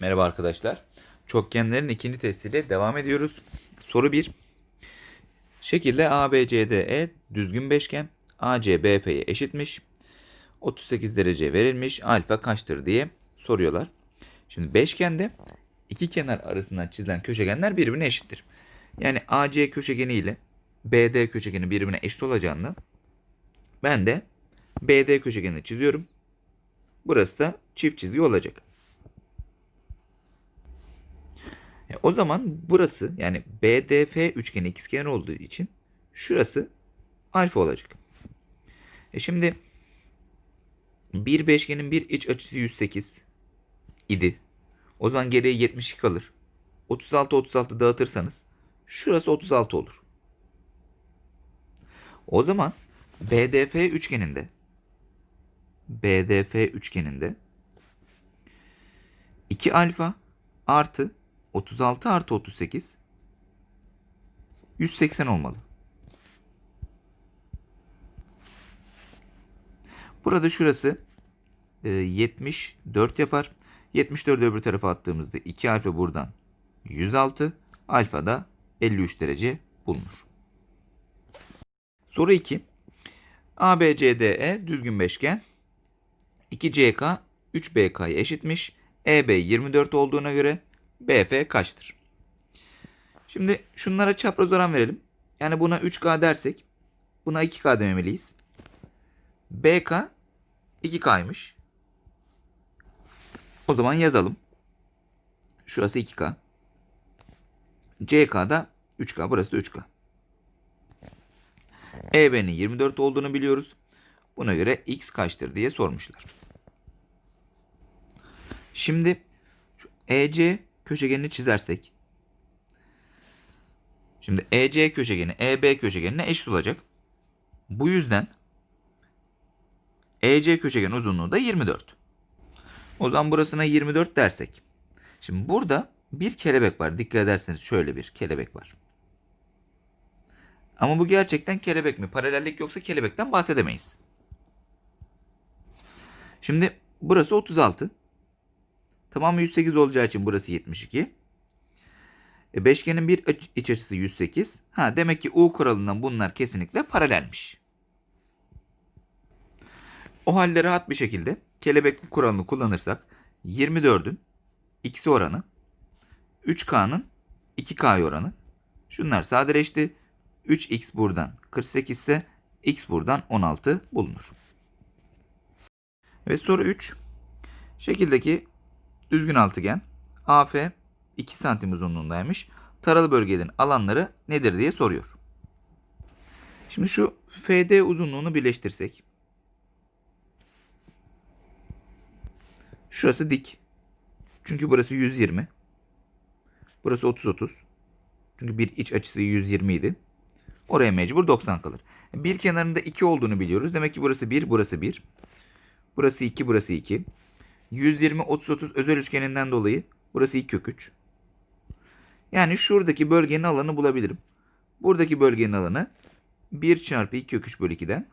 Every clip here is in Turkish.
Merhaba arkadaşlar. Çokgenlerin ikinci testiyle devam ediyoruz. Soru 1. Şekilde ABCDE düzgün beşgen. AC BF'ye eşitmiş. 38 derece verilmiş. Alfa kaçtır diye soruyorlar. Şimdi beşgende iki kenar arasından çizilen köşegenler birbirine eşittir. Yani AC köşegeni ile BD köşegeni birbirine eşit olacağını ben de BD köşegenini çiziyorum. Burası da çift çizgi olacak. E, o zaman burası yani BDF üçgeni ikizkenar olduğu için şurası alfa olacak. E şimdi bir beşgenin bir iç açısı 108 idi. O zaman geriye 72 kalır. 36 36 dağıtırsanız şurası 36 olur. O zaman BDF üçgeninde BDF üçgeninde 2 alfa artı 36 artı 38 180 olmalı. Burada şurası e, 74 yapar. 74'ü öbür tarafa attığımızda 2 alfa buradan 106. Alfa da 53 derece bulunur. Soru 2. ABCDE düzgün beşgen. 2CK 3BK'ya eşitmiş. EB 24 olduğuna göre BF kaçtır? Şimdi şunlara çapraz oran verelim. Yani buna 3K dersek buna 2K dememeliyiz. BK 2K'ymış. O zaman yazalım. Şurası 2K. CK da 3K. Burası da 3K. EB'nin 24 olduğunu biliyoruz. Buna göre X kaçtır diye sormuşlar. Şimdi EC köşegenini çizersek. Şimdi EC köşegeni EB köşegenine eşit olacak. Bu yüzden EC köşegen uzunluğu da 24. O zaman burasına 24 dersek. Şimdi burada bir kelebek var. Dikkat ederseniz şöyle bir kelebek var. Ama bu gerçekten kelebek mi? Paralellik yoksa kelebekten bahsedemeyiz. Şimdi burası 36. Tamamı 108 olacağı için burası 72. E, beşgenin bir iç açısı 108. Ha, demek ki U kuralından bunlar kesinlikle paralelmiş. O halde rahat bir şekilde kelebek kuralını kullanırsak 24'ün x'i oranı 3K'nın 2K oranı. Şunlar sadeleşti. 3x buradan 48 ise x buradan 16 bulunur. Ve soru 3. Şekildeki düzgün altıgen AF 2 santim uzunluğundaymış. Taralı bölgelerin alanları nedir diye soruyor. Şimdi şu FD uzunluğunu birleştirsek. Şurası dik. Çünkü burası 120. Burası 30-30. Çünkü bir iç açısı 120 idi. Oraya mecbur 90 kalır. Bir kenarında 2 olduğunu biliyoruz. Demek ki burası 1, burası 1. Burası 2, burası 2. 120, 30, 30 özel üçgeninden dolayı burası 2 kök 3. Yani şuradaki bölgenin alanı bulabilirim. Buradaki bölgenin alanı 1 çarpı 2 kök 3 bölü 2'den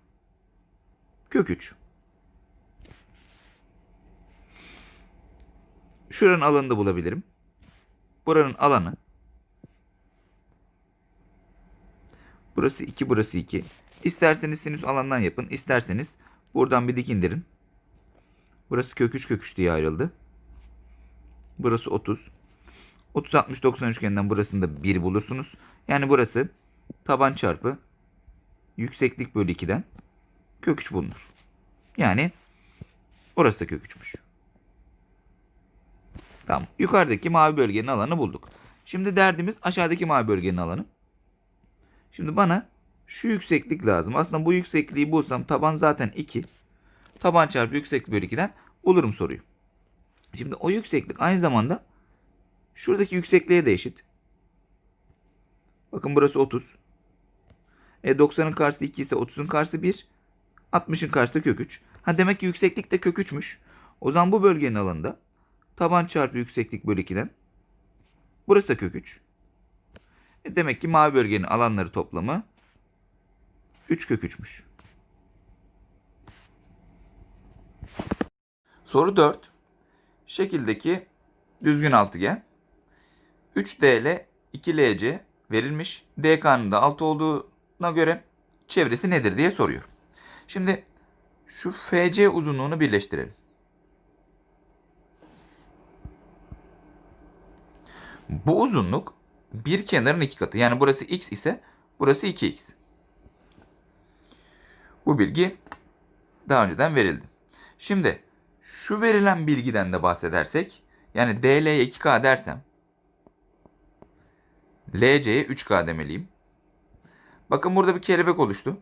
kök 3. Şuranın alanını da bulabilirim. Buranın alanı Burası 2, burası 2. İsterseniz sinüs alandan yapın. İsterseniz buradan bir dik indirin. Burası kök 3 kök 3 diye ayrıldı. Burası 30. 30 60 90 üçgeninden burasında 1 bulursunuz. Yani burası taban çarpı yükseklik bölü 2'den kök 3 bulunur. Yani orası da kök 3'müş. Tamam. Yukarıdaki mavi bölgenin alanı bulduk. Şimdi derdimiz aşağıdaki mavi bölgenin alanı. Şimdi bana şu yükseklik lazım. Aslında bu yüksekliği bulsam taban zaten 2. Taban çarpı yükseklik bölü 2'den bulurum soruyu. Şimdi o yükseklik aynı zamanda şuradaki yüksekliğe de eşit. Bakın burası 30. E 90'ın karşısı 2 ise 30'un karşısı 1. 60'ın karşısı kök 3. Ha demek ki yükseklik de kök 3'müş. O zaman bu bölgenin alanında taban çarpı yükseklik bölü 2'den burası da kök 3. E demek ki mavi bölgenin alanları toplamı 3 kök 3'müş. Soru 4. Şekildeki düzgün altıgen. 3DL 2LC verilmiş. DK'nın da 6 olduğuna göre çevresi nedir diye soruyor. Şimdi şu FC uzunluğunu birleştirelim. Bu uzunluk bir kenarın iki katı. Yani burası x ise burası 2x. Bu bilgi daha önceden verildi. Şimdi şu verilen bilgiden de bahsedersek yani DL'ye 2K dersem LC'ye 3K demeliyim. Bakın burada bir kelebek oluştu.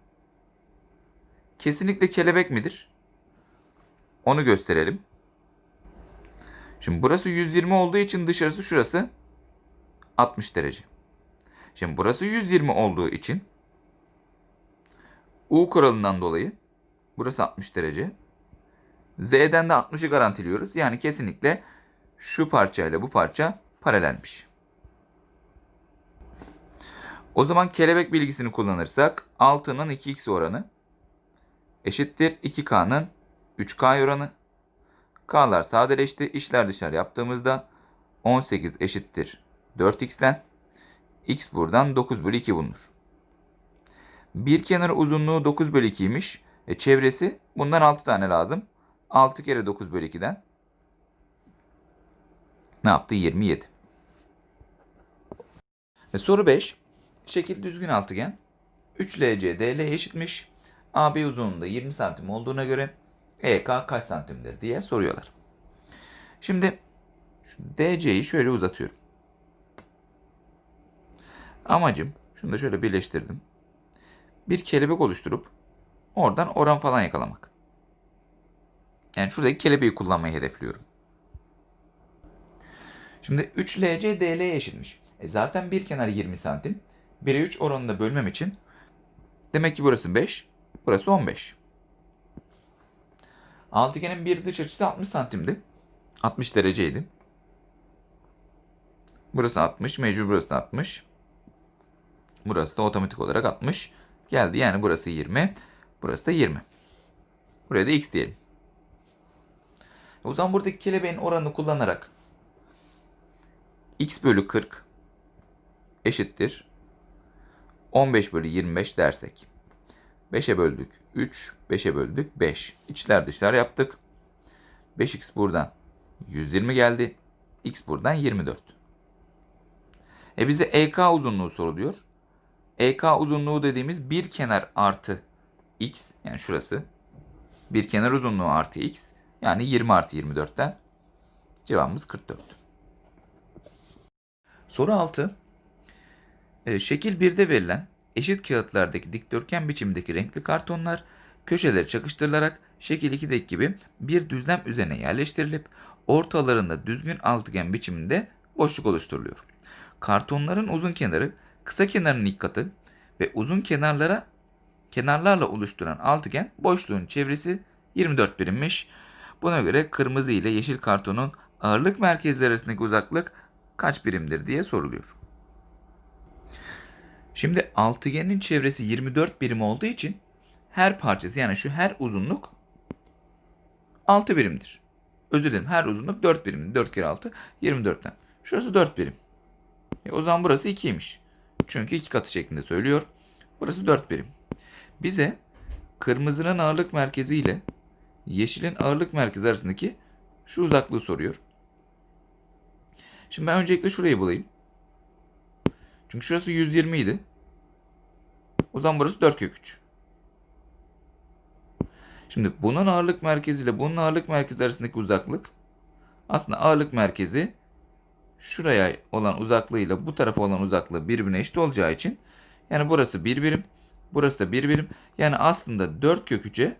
Kesinlikle kelebek midir? Onu gösterelim. Şimdi burası 120 olduğu için dışarısı şurası 60 derece. Şimdi burası 120 olduğu için U kuralından dolayı burası 60 derece. Z'den de 60'ı garantiliyoruz. Yani kesinlikle şu parça ile bu parça paralelmiş. O zaman kelebek bilgisini kullanırsak 6'nın 2x oranı eşittir 2K'nın 3K oranı. K'lar sadeleşti. İşler dışarı yaptığımızda 18 eşittir 4x'ten. x buradan 9 bölü 2 bulunur. Bir kenar uzunluğu 9 bölü 2'ymiş. E, çevresi bundan 6 tane lazım. 6 kere 9 bölü 2'den ne yaptı? 27. E, soru 5. Şekil düzgün altıgen. 3LC DL eşitmiş. AB uzunluğunda 20 santim olduğuna göre EK kaç santimdir diye soruyorlar. Şimdi DC'yi şöyle uzatıyorum. Amacım şunu da şöyle birleştirdim. Bir kelebek oluşturup oradan oran falan yakalamak. Yani şuradaki kelebeği kullanmayı hedefliyorum. Şimdi 3LC DL'ye eşitmiş. E zaten bir kenar 20 santim. 1'e 3 oranında bölmem için demek ki burası 5, burası 15. Altıgenin bir dış açısı 60 santimdi. 60 dereceydi. Burası 60, mecbur burası da 60. Burası da otomatik olarak 60 geldi. Yani burası 20, burası da 20. Buraya da x diyelim. O zaman buradaki kelebeğin oranını kullanarak x bölü 40 eşittir 15 bölü 25 dersek. 5'e böldük 3, 5'e böldük 5. İçler dışlar yaptık. 5x buradan 120 geldi. x buradan 24. E bize EK uzunluğu soruluyor. EK uzunluğu dediğimiz bir kenar artı x yani şurası. Bir kenar uzunluğu artı x yani 20 artı 24'ten cevabımız 44. Soru 6. Ee, şekil 1'de verilen eşit kağıtlardaki dikdörtgen biçimindeki renkli kartonlar köşeleri çakıştırılarak şekil 2'deki gibi bir düzlem üzerine yerleştirilip ortalarında düzgün altıgen biçiminde boşluk oluşturuluyor. Kartonların uzun kenarı kısa kenarının ilk katı ve uzun kenarlara kenarlarla oluşturan altıgen boşluğun çevresi 24 birimmiş. Buna göre kırmızı ile yeşil kartonun ağırlık merkezleri arasındaki uzaklık kaç birimdir diye soruluyor. Şimdi altıgenin çevresi 24 birim olduğu için her parçası yani şu her uzunluk 6 birimdir. Özür dilerim her uzunluk 4 birim. 4 kere 6 24'ten. Şurası 4 birim. E, o zaman burası 2'ymiş. Çünkü iki katı şeklinde söylüyor. Burası 4 birim. Bize kırmızının ağırlık merkezi ile yeşilin ağırlık merkezi arasındaki şu uzaklığı soruyor. Şimdi ben öncelikle şurayı bulayım. Çünkü şurası 120 idi. O zaman burası 4 kök 3. Şimdi bunun ağırlık merkezi ile bunun ağırlık merkezi arasındaki uzaklık aslında ağırlık merkezi şuraya olan uzaklığıyla bu tarafa olan uzaklığı birbirine eşit olacağı için yani burası 1 birim, burası da 1 birim. Yani aslında 4 kök 3'e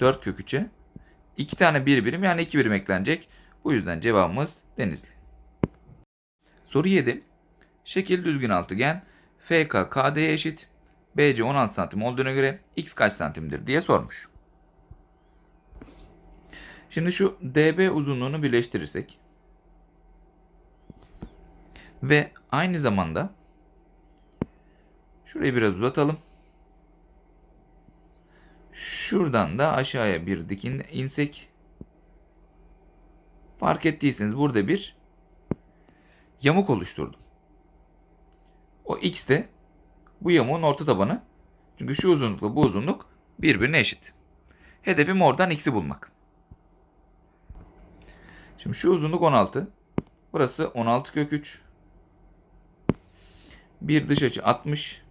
4 kök 3'e 2 tane 1 birim yani 2 birim eklenecek. Bu yüzden cevabımız Denizli. Soru 7. Şekil düzgün altıgen FK KD'ye eşit. BC 16 santim olduğuna göre X kaç santimdir diye sormuş. Şimdi şu DB uzunluğunu birleştirirsek ve aynı zamanda şurayı biraz uzatalım. Şuradan da aşağıya bir dik insek Fark ettiyseniz burada bir yamuk oluşturdum. O x de bu yamuğun orta tabanı. Çünkü şu uzunlukla bu uzunluk birbirine eşit. Hedefim oradan x'i bulmak. Şimdi şu uzunluk 16. Burası 16 kök 3. Bir dış açı 60.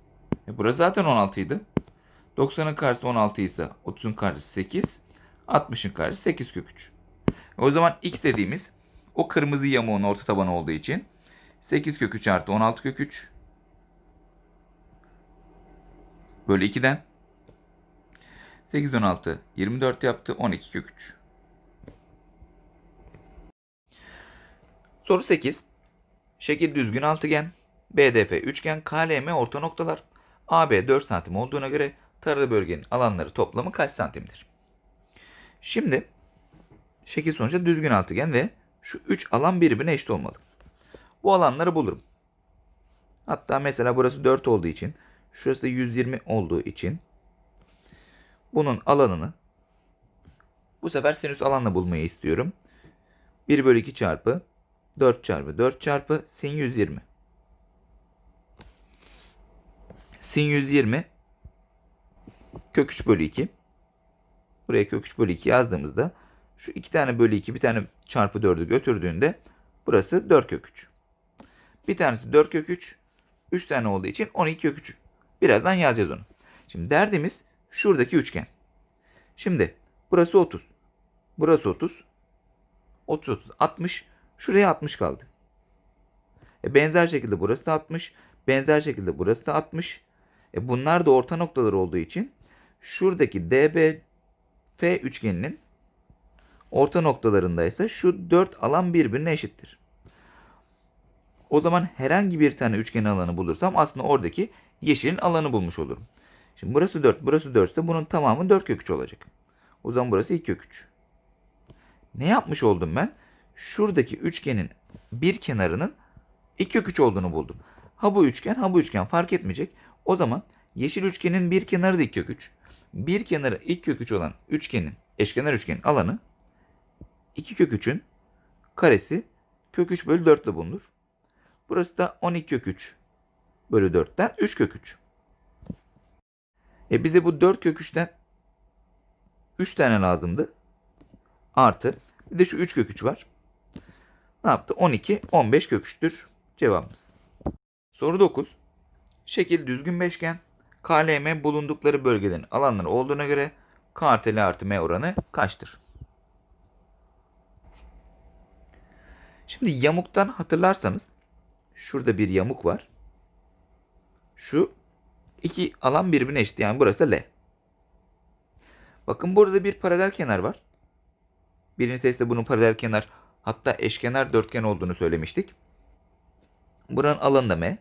E burası zaten 16 idi. 90'ın karşısı 16 ise 30'un karşısı 8. 60'ın karşısı 8 kök 3. O zaman x dediğimiz o kırmızı yamuğun orta tabanı olduğu için 8 kök 3 artı 16 kök 3 bölü 2'den 8 16 24 yaptı 12 kök 3. Soru 8. Şekil düzgün altıgen, BDF üçgen, KLM orta noktalar. AB 4 santim olduğuna göre taralı bölgenin alanları toplamı kaç santimdir? Şimdi şekil sonuçta düzgün altıgen ve şu 3 alan birbirine eşit olmalı. Bu alanları bulurum. Hatta mesela burası 4 olduğu için, şurası da 120 olduğu için bunun alanını bu sefer sinüs alanla bulmayı istiyorum. 1 bölü 2 çarpı 4 çarpı 4 çarpı sin 120. Sin 120 kök 3 bölü 2. Buraya kök 3 bölü 2 yazdığımızda şu 2 tane bölü 2 bir tane çarpı 4'ü götürdüğünde burası 4 kök 3. Bir tanesi 4 kök 3. 3 tane olduğu için 12 kök 3. Birazdan yazacağız onu. Şimdi derdimiz şuradaki üçgen. Şimdi burası 30. Burası 30. 30 30 60. Şuraya 60 kaldı. E benzer şekilde burası da 60. Benzer şekilde burası da 60. E bunlar da orta noktalar olduğu için şuradaki DBF üçgeninin orta noktalarında ise şu 4 alan birbirine eşittir. O zaman herhangi bir tane üçgen alanı bulursam aslında oradaki yeşilin alanı bulmuş olurum. Şimdi burası 4, burası 4 ise bunun tamamı 4 kök 3 olacak. O zaman burası 2 kök 3. Ne yapmış oldum ben? Şuradaki üçgenin bir kenarının 2 kök 3 olduğunu buldum. Ha bu üçgen ha bu üçgen fark etmeyecek. O zaman yeşil üçgenin bir kenarı da 2 kök 3. Bir kenarı 2 kök 3 olan üçgenin eşkenar üçgenin alanı 2 kök 3'ün karesi kök 3 bölü 4 ile bulunur. Burası da 12 kök 3 bölü 4'ten 3 kök 3. E bize bu 4 kök 3'ten 3 tane lazımdı. Artı bir de şu 3 kök 3 var. Ne yaptı? 12, 15 kök 3'tür cevabımız. Soru 9. Şekil düzgün beşgen. KLM bulundukları bölgelerin alanları olduğuna göre K artı L artı M oranı kaçtır? Şimdi yamuktan hatırlarsanız şurada bir yamuk var. Şu iki alan birbirine eşit. Yani burası L. Bakın burada bir paralel kenar var. Birinci testte bunun paralel kenar hatta eşkenar dörtgen olduğunu söylemiştik. Buranın alanı da M.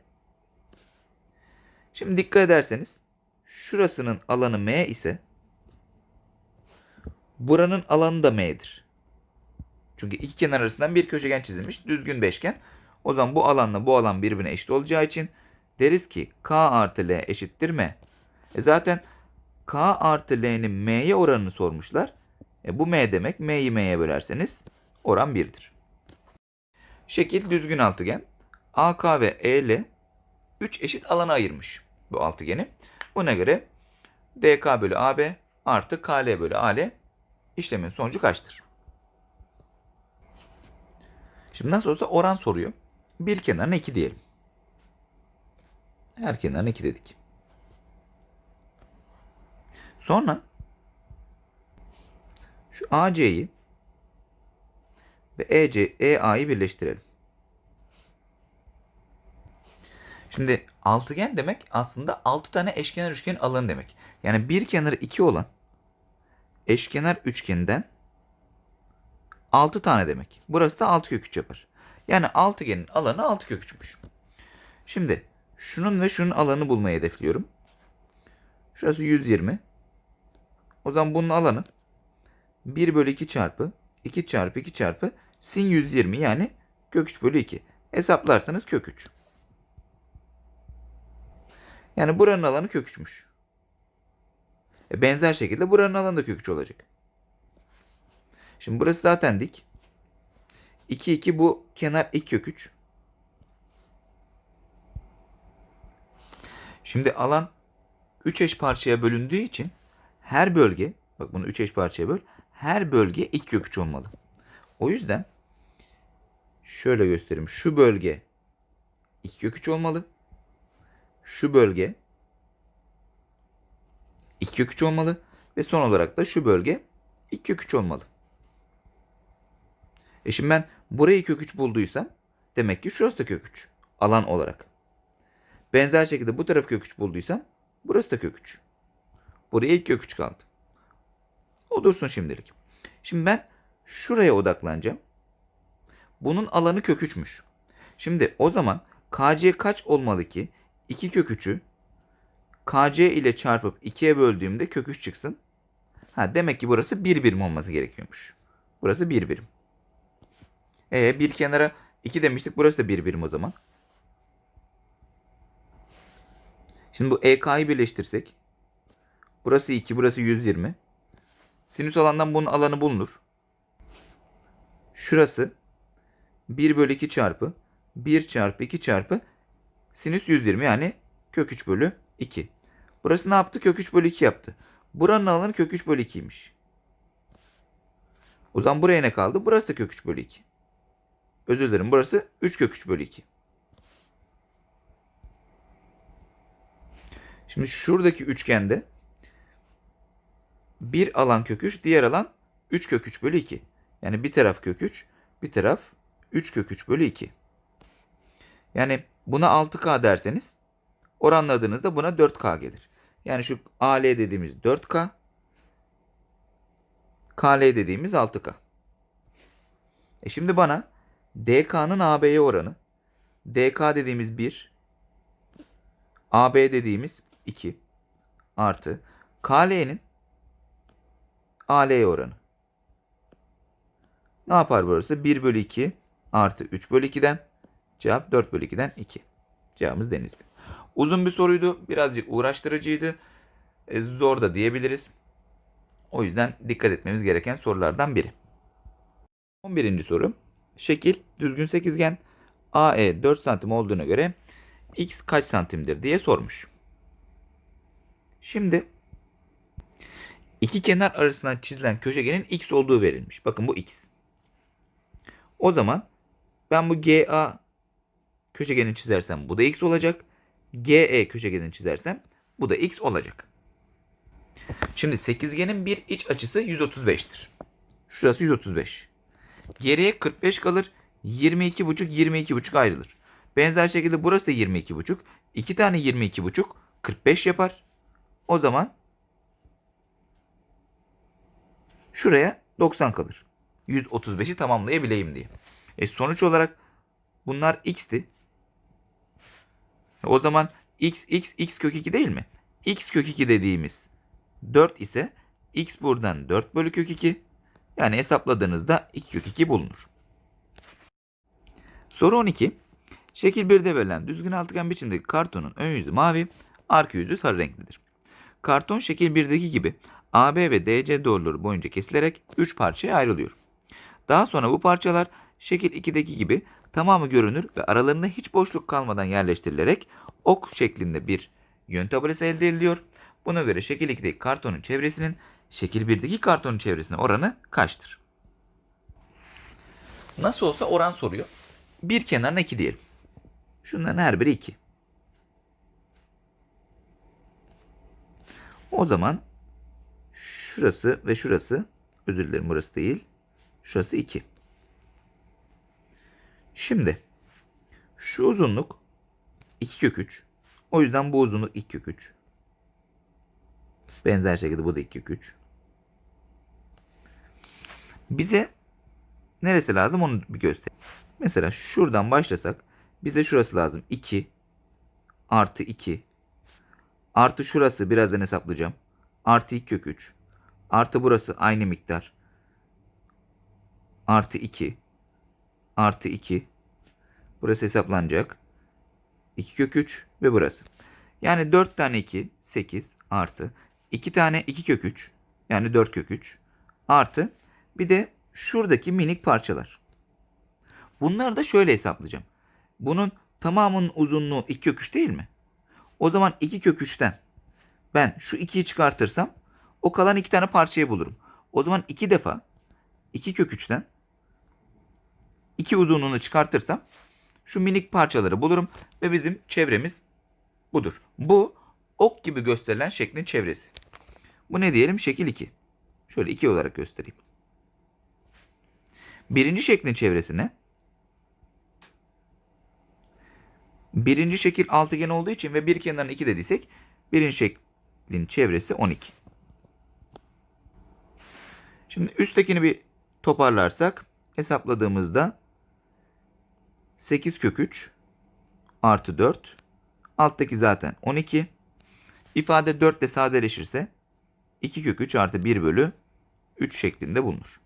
Şimdi dikkat ederseniz şurasının alanı M ise buranın alanı da M'dir. Çünkü iki kenar arasından bir köşegen çizilmiş düzgün beşgen. O zaman bu alanla bu alan birbirine eşit olacağı için deriz ki K artı L eşittir M. E zaten K artı L'nin M'ye oranını sormuşlar. E bu M demek. M'yi M'ye bölerseniz oran 1'dir. Şekil düzgün altıgen. AK ve EL 3 eşit alana ayırmış bu altıgeni. Buna göre DK bölü AB artı KL bölü AL işlemin sonucu kaçtır? Şimdi nasıl olsa oran soruyor. Bir kenarına 2 diyelim. Her kenarına 2 dedik. Sonra şu AC'yi ve EC, EA'yı birleştirelim. Şimdi altıgen demek aslında 6 tane eşkenar üçgen alanı demek. Yani bir kenarı 2 olan eşkenar üçgenden 6 tane demek. Burası da 6 kök 3 yapar. Yani altıgenin alanı 6 kök 3'müş. Şimdi şunun ve şunun alanını bulmayı hedefliyorum. Şurası 120. O zaman bunun alanı 1 bölü 2 çarpı 2 çarpı 2 çarpı sin 120 yani kök 3 bölü 2. Hesaplarsanız kök 3. Yani buranın alanı kök 3'müş. E benzer şekilde buranın alanı da kök 3 olacak. Şimdi burası zaten dik. 2 2 bu kenar 2 kök 3. Şimdi alan 3 eş parçaya bölündüğü için her bölge bak bunu 3 eş parçaya böl. Her bölge 2 kök 3 olmalı. O yüzden şöyle göstereyim. Şu bölge 2 kök 3 olmalı. Şu bölge 2 kök 3 olmalı. Ve son olarak da şu bölge 2 kök 3 olmalı. E şimdi ben burayı kök 3 bulduysam demek ki şurası da kök 3 alan olarak. Benzer şekilde bu tarafı kök 3 bulduysam burası da kök 3. Buraya ilk kök 3 kaldı. O dursun şimdilik. Şimdi ben şuraya odaklanacağım. Bunun alanı kök 3'müş. Şimdi o zaman KC kaç olmalı ki 2 kök 3'ü KC ile çarpıp 2'ye böldüğümde kök 3 çıksın. Ha demek ki burası 1 birim olması gerekiyormuş. Burası 1 birim. E bir kenara 2 demiştik. Burası da 1 birim o zaman. Şimdi bu EK'yı birleştirsek. Burası 2, burası 120. Sinüs alandan bunun alanı bulunur. Şurası 1 bölü 2 çarpı 1 çarpı 2 çarpı sinüs 120 yani kök 3 bölü 2. Burası ne yaptı? Kök 3 bölü 2 yaptı. Buranın alanı kök 3 bölü 2'ymiş. O zaman buraya ne kaldı? Burası da kök 3 bölü 2. Özür dilerim. Burası 3 kök 3 bölü 2. Şimdi şuradaki üçgende bir alan kök 3, diğer alan 3 kök 3 bölü 2. Yani bir taraf kök 3, bir taraf 3 kök 3 bölü 2. Yani buna 6K derseniz oranladığınızda buna 4K gelir. Yani şu AL dediğimiz 4K, KL dediğimiz 6K. E şimdi bana DK'nın AB'ye oranı, DK dediğimiz 1, AB dediğimiz 2 artı KL'nin AL'ye oranı. Ne yapar burası? 1 bölü 2 artı 3 bölü 2'den cevap 4 bölü 2'den 2. Cevabımız denizli. Uzun bir soruydu. Birazcık uğraştırıcıydı. E, zor da diyebiliriz. O yüzden dikkat etmemiz gereken sorulardan biri. 11. soru. Şekil düzgün sekizgen AE 4 santim olduğuna göre x kaç santimdir diye sormuş. Şimdi iki kenar arasından çizilen köşegenin x olduğu verilmiş. Bakın bu x. O zaman ben bu GA köşegenini çizersem bu da x olacak. GE köşegenini çizersem bu da x olacak. Şimdi sekizgenin bir iç açısı 135'tir. Şurası 135. Geriye 45 kalır. 22,5 22,5 ayrılır. Benzer şekilde burası da 22,5. 2 tane 22,5 45 yapar. O zaman şuraya 90 kalır. 135'i tamamlayabileyim diye. E sonuç olarak bunlar x'ti. O zaman x x x kök 2 değil mi? x kök 2 dediğimiz 4 ise x buradan 4 bölü kök 2. Yani hesapladığınızda 2 kök 2 bulunur. Soru 12. Şekil 1'de verilen düzgün altıgen biçimdeki kartonun ön yüzü mavi, arka yüzü sarı renklidir. Karton şekil 1'deki gibi AB ve DC doğruları boyunca kesilerek 3 parçaya ayrılıyor. Daha sonra bu parçalar şekil 2'deki gibi tamamı görünür ve aralarında hiç boşluk kalmadan yerleştirilerek ok şeklinde bir yön tabelası elde ediliyor. Buna göre şekil 2'deki kartonun çevresinin şekil 1'deki kartonun çevresine oranı kaçtır? Nasıl olsa oran soruyor. Bir kenarına 2 diyelim. Şunların her biri 2. O zaman şurası ve şurası özür dilerim burası değil. Şurası 2. Şimdi şu uzunluk 2 kök 3. O yüzden bu uzunluk 2 kök 3. Benzer şekilde bu da 2 kök 3. Bize neresi lazım onu bir göster. Mesela şuradan başlasak bize şurası lazım. 2 artı 2 artı şurası birazdan hesaplayacağım. Artı 2 kök 3 artı burası aynı miktar. Artı 2 artı 2 burası hesaplanacak. 2 kök 3 ve burası. Yani 4 tane 2 8 artı 2 tane 2 kök 3 yani 4 kök 3 artı bir de şuradaki minik parçalar. Bunları da şöyle hesaplayacağım. Bunun tamamının uzunluğu 2 kök 3 değil mi? O zaman 2 kök 3'ten ben şu 2'yi çıkartırsam o kalan iki tane parçayı bulurum. O zaman 2 defa 2 kök 3'ten 2 uzunluğunu çıkartırsam şu minik parçaları bulurum ve bizim çevremiz budur. Bu ok gibi gösterilen şeklin çevresi. Bu ne diyelim? Şekil 2. Şöyle 2 olarak göstereyim. Birinci şeklin çevresi ne? Birinci şekil altıgen olduğu için ve bir kenarına 2 dediysek birinci şeklin çevresi 12. Şimdi üsttekini bir toparlarsak hesapladığımızda 8 kök 3 artı 4 alttaki zaten 12 ifade 4 ile sadeleşirse 2 kök 3 artı 1 bölü 3 şeklinde bulunur.